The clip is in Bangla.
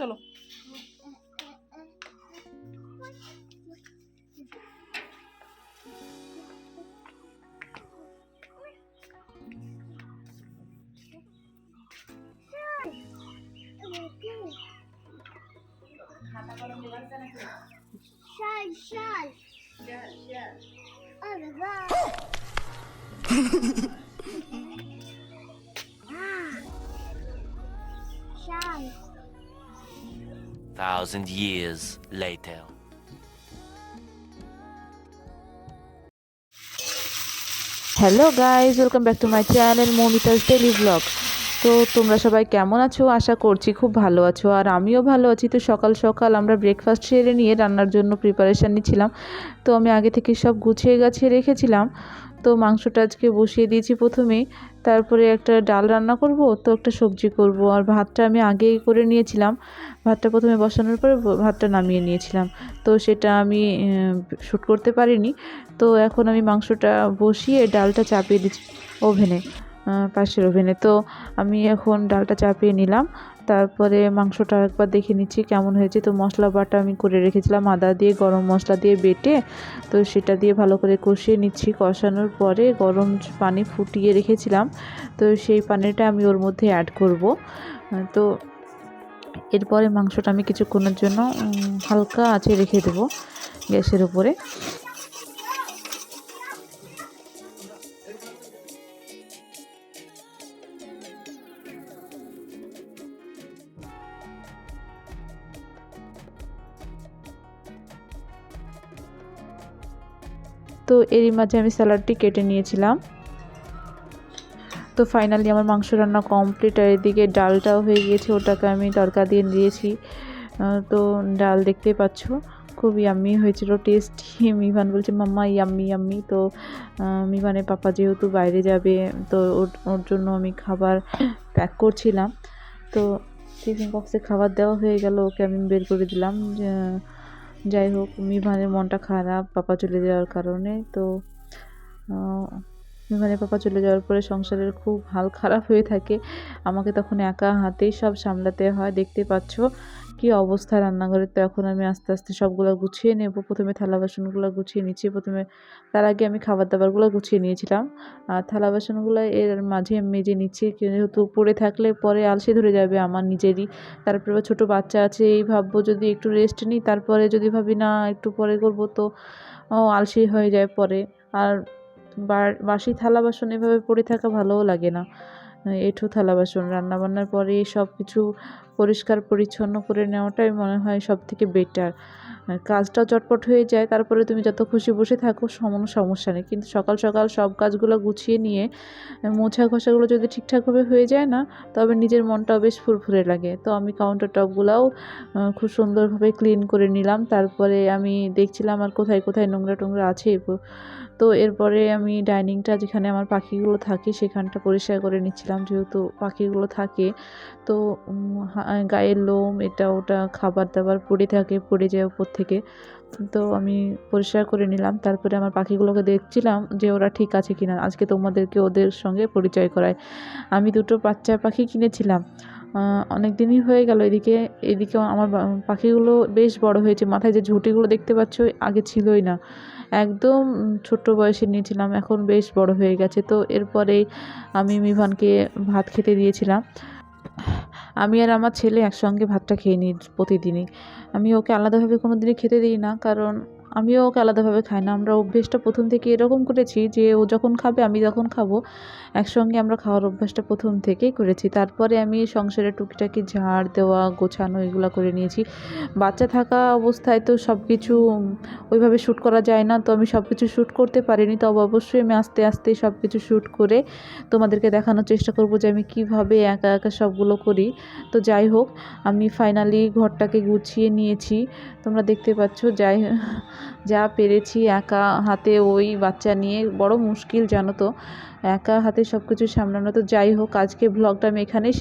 চলো। শাল শাল বাহ শাল Thousand years later. Hello guys welcome back to my channel Momita's daily vlog তো তোমরা সবাই কেমন আছো? আশা করছি খুব ভালো আছো। আর আমিও ভালো আছি। তো সকাল সকাল আমরা ব্রেকফাস্ট সেরে নিয়ে রান্নার জন্য প্রিপারেশান নিচ্ছিলাম। তো আমি আগে থেকে সব গুছিয়ে গাছিয়ে রেখেছিলাম। তো মাংসটা আজকে বসিয়ে দিয়েছি প্রথমে। তারপরে একটা ডাল রান্না করব, তো একটা সবজি করব। আর ভাতটা আমি আগেই করে নিয়েছিলাম। ভাতটা প্রথমে বসানোর পরে ভাতটা নামিয়ে নিয়েছিলাম। তো সেটা আমি শ্যুট করতে পারিনি। তো এখন আমি মাংসটা বসিয়ে ডালটা চাপিয়ে দিচ্ছি ওভেনে পাশের ওভেনে। তো আমি এখন ডালটা চাপিয়ে নিলাম। তারপরে মাংসটা একবার দেখে নিচ্ছি কেমন হয়েছে। তো মশলা বাটা আমি করে রেখেছিলাম, আদা দিয়ে, গরম মশলা দিয়ে বেটে। তো সেটা দিয়ে ভালো করে কষিয়ে নিচ্ছি। কষানোর পরে গরম পানি ফুটিয়ে রেখেছিলাম। তো সেই পানিটা আমি ওর মধ্যে অ্যাড করব। তো এরপরে মাংসটা আমি কিছুক্ষণের জন্য হালকা আঁচে রেখে দেবো গ্যাসের উপরে। তো এরই মাঝে আমি স্যালাডটি কেটে নিয়েছিলাম। তো ফাইনালি আমার মাংস রান্না কমপ্লিট আর এদিকে ডালটাও হয়ে গিয়েছে, ওটাকে আমি তড়কা দিয়ে দিয়েছি। তো ডাল দেখতেই পাচ্ছ, খুব ইয়াম্মি হয়েছিল টেস্টি মিভান বলছে, মাম্মা ইয়াম্মি ইয়াম্মি তো মিভানের পাপা যেহেতু বাইরে যাবে, তো ওর জন্য আমি খাবার প্যাক করছিলাম। তো টিফিন বক্সে খাবার দেওয়া হয়ে গেল, ওকে আমি বের করে দিলাম যাই হোক মিভানের মনটা খারাপ, পাপা চলে যাওয়ার কারণে। তো মিভানের পাপা চলে যাওয়ার পরে সংসারের খুব হাল খারাপ হয়ে থাকে। আমাকে তখন একা হাতেই সব সামলাতে হয়, দেখতে পাচ্ছ। কি অবস্থা রান্নাঘরের? তো এখন আমি আস্তে আস্তে সবগুলো গুছিয়ে নেব। প্রথমে থালা বাসনগুলো গুছিয়ে নিচ্ছি। প্রথমে তার আগে আমি খাবার দাবারগুলো গুছিয়ে নিয়েছিলাম। আর থালা বাসনগুলো এর মাঝে আমি মেজে নিচ্ছি, যেহেতু পড়ে থাকলে পরে আলসে ধরে যাবে আমার নিজেরই। তারপরে ছোটো বাচ্চা আছে, এই ভাববো যদি একটু রেস্ট নিই, তারপরে যদি ভাবি না, একটু পরে করব তো, ও আলসেই হয়ে যায় পরে। আর বাসি থালা বাসন এভাবে পড়ে থাকা ভালোও লাগে না। এঁঠো থালা বাসন, রান্নাবান্নার পরে সব কিছু পরিষ্কার, পরিচ্ছন্ন করে নেওয়াটাই মনে হয় সব থেকে বেটার কাজটা চটপট হয়ে যায়, তারপরে তুমি যত খুশি বসে থাকো সমান সমস্যা নেই। কিন্তু সকাল সকাল সব কাজগুলো গুছিয়ে নিয়ে মোছা ঘষাগুলো যদি ঠিকঠাকভাবে হয়ে যায় না, তবে নিজের মনটাও বেশ ফুরফুরে লাগে। তো আমি কাউন্টার টপগুলোও খুব সুন্দরভাবে ক্লিন করে নিলাম। তারপরে আমি দেখছিলাম আর কোথায় কোথায় নোংরা টোংরা আছে তো এরপরে আমি ডাইনিংটা যেখানে আমার পাখিগুলো থাকে, সেখানটা পরিষ্কার করে নিচ্ছিলাম, যেহেতু পাখিগুলো থাকে। তো গায়ের লোম, এটা ওটা খাবার দাবার পড়ে থাকে, পড়ে যায় উপর থেকে। তো আমি পরিষ্কার করে নিলাম। তারপরে আমার পাখিগুলোকে দেখছিলাম যে ওরা ঠিক আছে কিনা। আজকে তোমাদেরকে ওদের সঙ্গে পরিচয় করায় আমি দুটো বাচ্চা পাখি কিনেছিলাম। অনেক দিনই হয়ে গেল এদিকে। এদিকে আমার পাখিগুলো বেশ বড় হয়েছে। মাথায় যে ঝুঁটিগুলো দেখতে পাচ্ছ, আগে ছিলই না। একদম ছোট্ট বয়সে নিয়েছিলাম, এখন বেশ বড় হয়ে গেছে। তো এরপরে আমি মিভানকে ভাত খেতে দিয়েছিলাম। আমি আর আমার ছেলে একসঙ্গে ভাতটা খেয়ে নিই প্রতিদিনই। আমি ওকে আলাদাভাবে কোনো দিনই খেতে দিই না, কারণ আমিও ওকে আলাদাভাবে খাই না। আমরা অভ্যেসটা প্রথম থেকে এরকম করেছি যে ও যখন খাবে, আমি যখন খাব, একসঙ্গে আমরা খাওয়ার অভ্যাসটা প্রথম থেকেই করেছি। তারপরে আমি সংসারে টুকিটাকি ঝাড় দেওয়া, গোছানো এগুলো করে নিয়েছি। বাচ্চা থাকা অবস্থায় তো সব কিছু ওইভাবে শ্যুট করা যায় না, তো আমি সব কিছু শ্যুট করতে পারিনি। তবে অবশ্যই আমি আস্তে আস্তে সব কিছু শ্যুট করে তোমাদেরকে দেখানোর চেষ্টা করব যে আমি কীভাবে একা একা সবগুলো করি। তো যাই হোক, আমি ফাইনালি ঘরটাকে গুছিয়ে নিয়েছি। তোমরা দেখতে পাচ্ছ, যাই যা পেরেছি, একা হাতে ওই বাচ্চা নিয়ে। বড় মুশকিল জানো তো, একা হাতে সব কিছু সামলানো। তো যাই হোক আজকে ব্লগটা আমি এখানেই